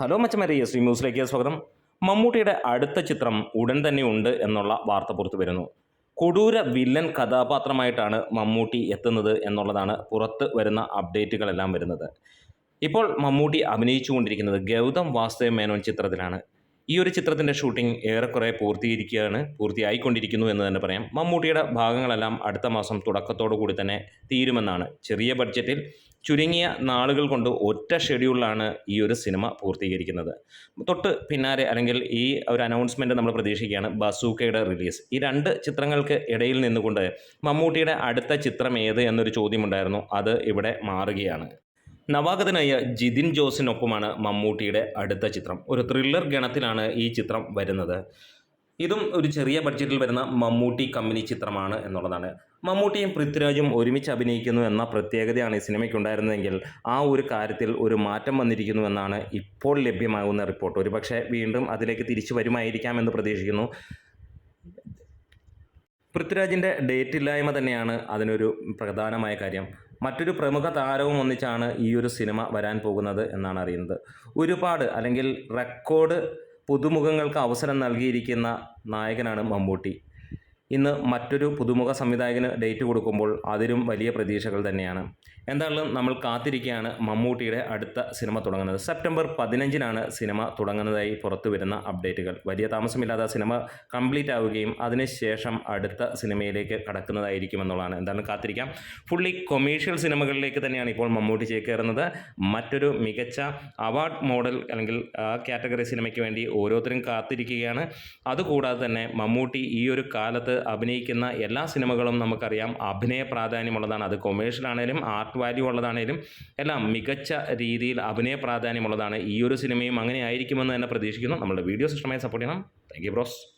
Hello മച്ചമാരെ Shri ന്യൂസിലേക്ക് സ്വാഗതം. മമ്മൂട്ടിയുടെ അടുത്ത ചിത്രം ഉടൻ തന്നെ ഉണ്ട് എന്നുള്ള വാർത്ത പുറത്തു വരുന്നു. കൊടൂര വില്ലൻ കഥാപാത്രമായിട്ടാണ് മമ്മൂട്ടി എത്തുന്നത് എന്നുള്ളതാണ് പുറത്ത് വരുന്ന അപ്ഡേറ്റുകളെല്ലാം വരുന്നത്. ഇപ്പോൾ മമ്മൂട്ടി അഭിനയിച്ചുകൊണ്ടിരിക്കുന്നത് ഗൗതം വാസുദേവ് മേനോൻ ചിത്രത്തിലാണ്. ഈ ഒരു ചിത്രത്തിന്റെ ഷൂട്ടിംഗ് ഏറെക്കുറെ പൂർത്തീകരിക്കുകയാണ് പൂർത്തിയായിക്കൊണ്ടിരിക്കുന്നു എന്ന് തന്നെ പറയാം. മമ്മൂട്ടിയുടെ ഭാഗങ്ങളെല്ലാം അടുത്ത മാസം തുടക്കത്തോടു കൂടി തന്നെ തീരുമെന്നാണ്. ചെറിയ ബഡ്ജറ്റിൽ ചുരുങ്ങിയ നാളുകൾ കൊണ്ട് ഒറ്റ ഷെഡ്യൂളിലാണ് ഈ ഒരു സിനിമ പൂർത്തീകരിക്കുന്നത്. തൊട്ട് പിന്നാലെ അല്ലെങ്കിൽ ഈ ഒരു അനൗൺസ്മെന്റ് നമ്മൾ പ്രതീക്ഷിക്കുകയാണ് ബസൂക്കയുടെ റിലീസ് ഈ രണ്ട് ചിത്രങ്ങൾക്ക് ഇടയിൽ നിന്നുകൊണ്ട് മമ്മൂട്ടിയുടെ അടുത്ത ചിത്രം ഏത് എന്നൊരു ചോദ്യമുണ്ടായിരുന്നു. അത് ഇവിടെ മാറുകയാണ്. നവാഗതനായ ജിതിൻ ജോസിനൊപ്പമാണ് മമ്മൂട്ടിയുടെ അടുത്ത ചിത്രം. ഒരു ത്രില്ലർ ഗണത്തിലാണ് ഈ ചിത്രം വരുന്നത്. ഇതും ഒരു ചെറിയ ബഡ്ജറ്റിൽ വരുന്ന മമ്മൂട്ടി കമ്പനി ചിത്രമാണ് എന്നുള്ളതാണ്. മമ്മൂട്ടിയും പൃഥ്വിരാജും ഒരുമിച്ച് അഭിനയിക്കുന്നു എന്ന പ്രത്യേകതയാണ് ഈ സിനിമയ്ക്കുണ്ടായിരുന്നതെങ്കിൽ ആ ഒരു കാര്യത്തിൽ ഒരു മാറ്റം വന്നിരിക്കുന്നു എന്നാണ് ഇപ്പോൾ ലഭ്യമാകുന്ന റിപ്പോർട്ട് ഒരുപക്ഷെ വീണ്ടും അതിലേക്ക് തിരിച്ചു വരുമായിരിക്കാം എന്ന് പ്രതീക്ഷിക്കുന്നു. പൃഥ്വിരാജിന്റെ ഡേറ്റ് ഇല്ലായ്മ തന്നെയാണ് അതിനൊരു പ്രധാനമായ കാര്യം. മറ്റൊരു പ്രമുഖ താരവും ഒന്നിച്ചാണ് ഈ ഒരു സിനിമ വരാൻ പോകുന്നത് എന്നാണ് അറിയുന്നത്. ഒരുപാട് അല്ലെങ്കിൽ റെക്കോർഡ് പുതുമുഖങ്ങൾക്ക് അവസരം നൽകിയിരിക്കുന്ന നായകനാണ് മമ്മൂട്ടി. ഇന്ന് മറ്റൊരു പുതുമുഖ സംവിധായകന് ഡേറ്റ് കൊടുക്കുമ്പോൾ അതിലും വലിയ പ്രതീക്ഷകൾ തന്നെയാണ്. എന്തായാലും നമ്മൾ കാത്തിരിക്കുകയാണ് മമ്മൂട്ടിയുടെ അടുത്ത സിനിമ തുടങ്ങുന്നത്. സെപ്റ്റംബർ പതിനഞ്ചിനാണ് സിനിമ തുടങ്ങുന്നതായി പുറത്തു വരുന്ന അപ്ഡേറ്റുകൾ. വലിയ താമസമില്ലാതെ സിനിമ കംപ്ലീറ്റ് ആവുകയും അതിനുശേഷം അടുത്ത സിനിമയിലേക്ക് കടക്കുന്നതായിരിക്കും എന്നുള്ളതാണ് എന്തായാലും കാത്തിരിക്കാം. ഫുള്ളി കൊമേഴ്ഷ്യൽ സിനിമകളിലേക്ക് തന്നെയാണ് ഇപ്പോൾ മമ്മൂട്ടി ചേക്കേറുന്നത്. മറ്റൊരു മികച്ച അവാർഡ് മോഡൽ അല്ലെങ്കിൽ കാറ്റഗറി സിനിമയ്ക്ക് വേണ്ടി ഓരോരുത്തരും കാത്തിരിക്കുകയാണ്. അതുകൂടാതെ തന്നെ മമ്മൂട്ടി ഈ ഒരു കാലത്ത് അഭിനയിക്കുന്ന എല്ലാ സിനിമകളും നമുക്കറിയാം. അഭിനയ പ്രാധാന്യമുള്ളതാണ്. അത് കൊമേഴ്ഷ്യലാണേലും ആർട്ട് വാല്യൂ ഉള്ളതാണേലും എല്ലാം മികച്ച രീതിയിൽ അഭിനയ പ്രാധാന്യമുള്ളതാണ്. ഈ ഒരു സിനിമയും അങ്ങനെ ആയിരിക്കുമെന്ന് തന്നെ പ്രതീക്ഷിക്കുന്നു. നമ്മുടെ വീഡിയോ ഇഷ്ടമായി സപ്പോർട്ട് ചെയ്യണം. Thank you bros.